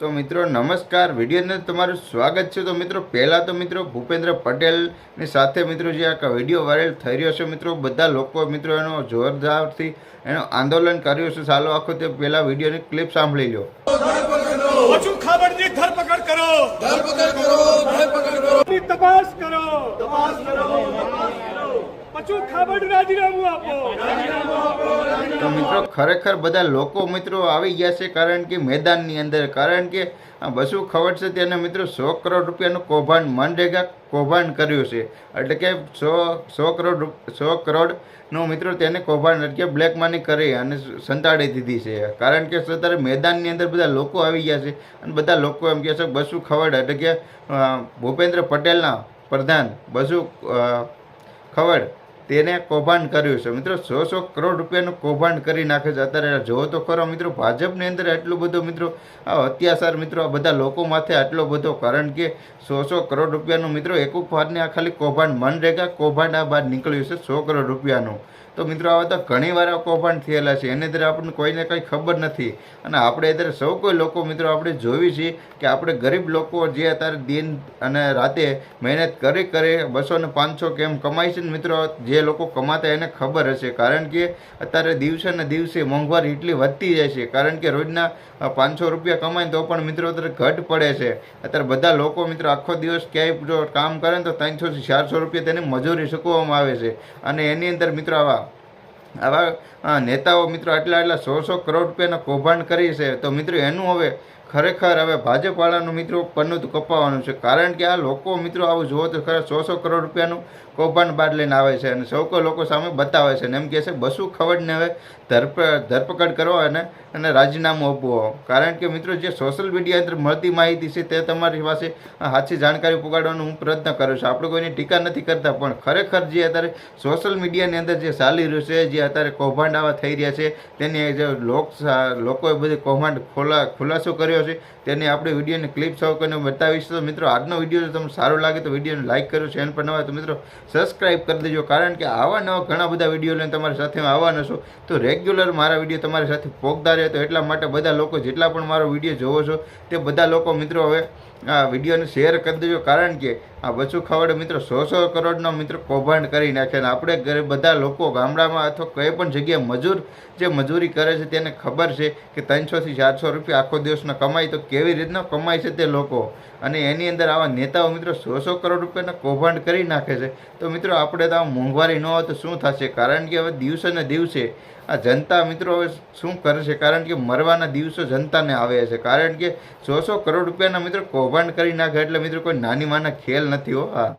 તો મિત્રો નમસ્કાર. વિડીયોની અંદર તમારું સ્વાગત છે. તો મિત્રો પહેલાં તો મિત્રો ભૂપેન્દ્ર પટેલની સાથે મિત્રો જે આ વીડિયો વાયરલ થઈ રહ્યો છે મિત્રો બધા લોકો મિત્રો એનો જોરદારથી એનો આંદોલન કર્યું છે. સાલો આખો તે પહેલાં વિડીયોની ક્લિપ સાંભળી લો ધરપકડ કરો. ધરપકડ કરો ધરપકડ કરો. તપાસ કરો. તપાસ કરો. પશુ ખાબડ રાજીનામું આપો. તો મિત્રો, ખરેખર બધા લોકો મિત્રો આવી ગયા છે કારણ કે મેદાનની અંદર, કારણ કે બસુ ખવડ છે તેને મિત્રો સો કરોડ રૂપિયાનું કૌભાંડ મનરેગા કૌભાંડ કર્યું છે. એટલે કે સો સો કરોડ સો કરોડનું મિત્રો તેને કૌભાંડ એટલે બ્લેક મની કરી અને સંતાડી દીધી છે. કારણ કે અત્યારે મેદાનની અંદર બધા લોકો આવી ગયા છે અને બધા લોકો એમ કહે છે, બસુ ખવડ એટલે કે ભૂપેન્દ્ર પટેલના પ્રધાન બસુ ખવડ તેને કૌભાંડ કર્યું છે. મિત્રો, સો સો કરોડ રૂપિયાનું કૌભાંડ કરી નાખે છે. અત્યારે જોવો તો ખરો, મિત્રો, ભાજપની અંદર એટલું બધું, મિત્રો અત્યાચાર, મિત્રો, આ બધા લોકો માથે આટલો બધો, કારણ કે સો સો કરોડ રૂપિયાનું, મિત્રો, એક ફારને આ ખાલી કૌભાંડ મનરેગા, કૌભાંડ આ બહાર નીકળ્યું છે સો કરોડ રૂપિયાનું. તો મિત્રો, આવા તો ઘણી વાર કૌભાંડ થયેલા છે. એને અંદર આપણને કોઈને કંઈ ખબર નથી. અને આપણે અત્યારે સૌ કોઈ લોકો મિત્રો આપણે જોવી છીએ કે આપણે ગરીબ લોકો જે અત્યારે દિન અને રાતે મહેનત કરી કરી બસો ને પાંચસો કેમ કમાય છે ને મિત્રો, જે લોકો કમાતા એને ખબર હશે. કારણ કે અત્યારે દિવસે ને દિવસે મોંઘવારી એટલી વધતી જાય છે. કારણ કે રોજના પાંચસો રૂપિયા કમાય તો પણ મિત્રો અત્યારે ઘટ પડે છે. અત્યારે બધા લોકો મિત્રો આખો દિવસ ક્યાંય જો કામ કરે ને તો ત્રણસોથી ચારસો રૂપિયા તેની મજૂરી ચૂકવવામાં આવે છે. અને એની અંદર મિત્રો આવા આવા નેતાઓ મિત્રો આટલા આટલા સો સો કરોડ રૂપિયાના કૌભાંડ કરી છે. તો મિત્રો એનું હવે ખરેખર હવે ભાજપવાળાનું મિત્રો પન્નું તો કપાવવાનું છે. કારણ કે આ લોકો મિત્રો આવું જુઓ તો ખરા સો સો કરોડ રૂપિયાનું કૌભાંડ બાદ લઈને આવે છે અને સૌ કોઈ લોકો સામે બતાવે છે અને એમ કહે છે, બસુ ખવડને હવે ધરપ, ધરપકડ કરવા અને અને રાજીનામું આપવો કારણ કે મિત્રો જે સોશિયલ મીડિયા અંદર મળતી માહિતી છે તે તમારી પાસે સાચી જાણકારી પોગાડવાનો હું પ્રયત્ન કરું છું. આપણે કોઈની ટીકા નથી કરતા, પણ ખરેખર જે અત્યારે સોશિયલ મીડિયાની અંદર જે ચાલી રહ્યું છે, જે અત્યારે કૌભાંડ આવા થઈ રહ્યા છે, તેની જે લોક, લોકોએ બધી કૌભાંડ ખોલા, ખુલાસો કર્યો છે. તેની આપણે વિડીયોની ક્લિપ સૌ કરીને બતાવીશ. તો મિત્રો, આજનો વીડિયો જો તમને સારો લાગે તો વિડીયોને લાઇક કરો ચેનલ પર નવા તો મિત્રો સબસ્ક્રાઇબ કરી દેજો. કારણ કે આવા નવા ઘણા બધા વીડિયો લઈને તમારી સાથે આવવાના આવવાનો છું. તો રેગ્યુલર મારા વીડિયો તમારી સાથે પોગતા રહે તો એટલા માટે બધા લોકો જેટલા પણ મારો વીડિયો જોવો છો, તે બધા લોકો મિત્રો હવે આ વિડીયોને શેર કરી દેજો. કારણ કે આ બચુ ખવડ મિત્રો, સો સો કરોડનો મિત્રો કૌભાંડ કરી નાખે અને આપણે ઘરે બધા લોકો ગામડામાં અથવા કોઈ પણ જગ્યાએ મજૂર, જે મજૂરી કરે છે તેને ખબર છે કે ત્રણસોથી ચારસો રૂપિયા આખો દિવસનો કમાય તો કેવી રીતના કમાય છે તે લોકો? અને એની અંદર આવા નેતાઓ મિત્રો સો સો કરોડ રૂપિયાના કૌભાંડ કરી નાખે છે. તો મિત્રો આપણે તો આ મોંઘવારી ન હોય તો શું થશે? કારણ કે હવે દિવસે ને દિવસે આ જનતા મિત્રો હવે શું કરશે કારણ કે મરવાના દિવસો જનતાને આવે છે. કારણ કે સો સો કરોડ રૂપિયાના મિત્રો કૌભાંડ કરી નાખે એટલે મિત્રો કોઈ નાની માના ખેલ નથી હો, હા.